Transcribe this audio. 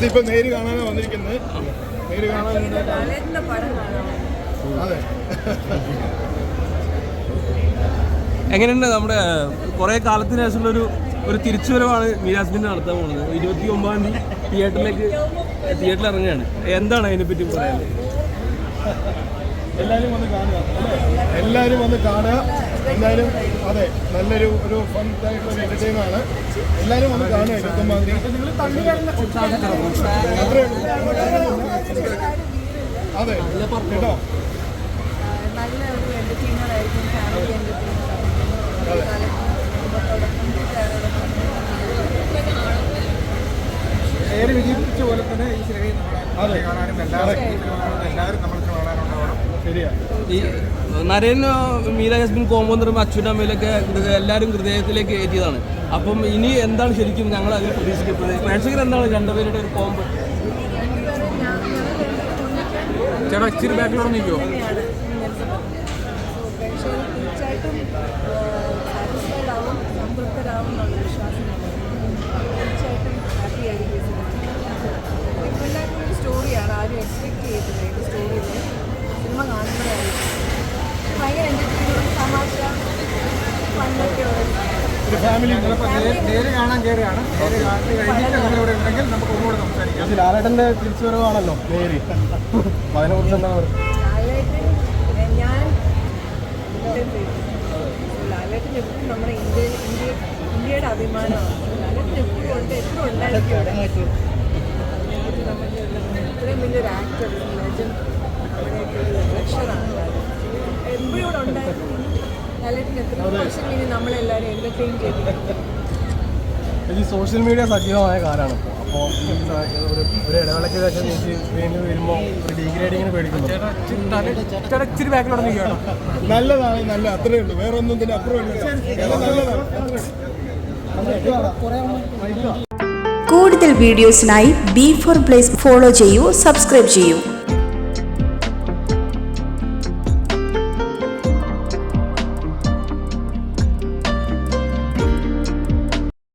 ഇതിപ്പോ നേര് കാണാനാണ് വന്നിരിക്കുന്നത് നേര് കാണാൻ അതെ. എങ്ങനെയുണ്ട് നമ്മുടെ കുറെ കാലത്തിന് ശേഷമുള്ള ഒരു ഒരു തിരിച്ചുവരവാണ് മീരാസ്മിൻ നടത്താൻ പോകുന്നത് ഇരുപത്തി ഒമ്പതാം തീയതി തിയേറ്ററിലേക്ക് തിയേറ്ററിൽ ഇറങ്ങുകയാണ് എന്താണ് അതിനെ പറ്റി പറയാനുള്ളത്? എല്ലാവരും വന്ന് കാണുക എല്ലാവരും വന്ന് കാണുക. എന്തായാലും അതെ നല്ലൊരു ഒരു ഫൺ ആയിട്ടുള്ള ആണ്. എല്ലാവരും ഒന്ന് കാണുക തള്ളി അത്രേ അതെ കേട്ടോ നല്ല ഒരു എന്റർടൈനർ ആയിരിക്കും ഫാമിലി എന്റർടൈനർ പേര് വിജയിപ്പിച്ച പോലെ തന്നെ ഈ സിനിമയും അതെ. നമ്മളെ കാണാനും എല്ലാവരും എല്ലാവരും നമ്മൾക്ക് കാണാനുണ്ടാവണം ശരിയാ. ഈ നരേൻ മീര ജസ്മിൻ കോമ്പോ എന്ന് പറയുമ്പോൾ അച്ഛനും അമ്മയിലൊക്കെ ഹൃദയ- എല്ലാവരും ഹൃദയത്തിലേക്ക് എത്തിയതാണ് അപ്പം ഇനി എന്താണ് ശരിക്കും ഞങ്ങൾ അതിൽ പ്രതീക്ഷിക്കുന്നത് പ്രേക്ഷകർ എന്താണ് രണ്ടുപേരുടെ ഒരു കോമ്പോ ചേട്ടാ ഇച്ചിരി ബാക്കിലോട്ട് നിൽക്കുമോ ഫാമിലി നേരെ കാണാൻ കയറിയാണ് നേര് കഴിഞ്ഞിട്ട് നിങ്ങളിവിടെ ഉണ്ടെങ്കിൽ നമുക്ക് ഒന്നുകൂടെ സംസാരിക്കാം. ലാലേട്ടന്റെ തിരിച്ചുവരവാണല്ലോ. നേര്. അപ്പൊ അതിനെക്കുറിച്ച് എന്താ പറയുക? ഞാൻ ലാലേട്ടൻ എപ്പോഴും നമ്മുടെ ഇന്ത്യ ഇന്ത്യ ഇന്ത്യയുടെ അഭിമാനമാണ് ലാലേട്ടൻ എപ്പോഴും ഉണ്ട് എപ്പോഴും ഉണ്ടായിരിക്കും ഇത്രയും വലിയൊരു ആക്ടർ ലെജൻഡ് നമ്മുടെയൊക്കെ ഒരു ലക്ഷറാണ് എപ്പോഴും ഇവിടെ ഉണ്ടായിരുന്നു ലാലേട്ടൻ എത്ര വർഷം ഇനി നമ്മളെല്ലാവരും ഈ സോഷ്യൽ മീഡിയ സജീവമായ കാലമാണ് ഇപ്പോൾ അപ്പോൾ ഒരു ഒരു ഇടവേളയ്ക്ക് ശേഷം ചേച്ചി വീണ്ടും വരുമ്പോൾ ഒരു ഡീഗ്രേഡിങ്ങിന് പേടിക്കുന്നു. ഇച്ചിരി ബാക്കിൽ തുടങ്ങിയാണ് നല്ലതാണ് നല്ല അത്രേ ഉള്ളൂ. വേറെ ഒന്നും തന്നെ അപ്പുറം കൂടുതൽ വീഡിയോസിനായി ബി ഫോർ പ്ലേസ് ഫോളോ ചെയ്യൂ സബ്സ്ക്രൈബ് ചെയ്യൂ.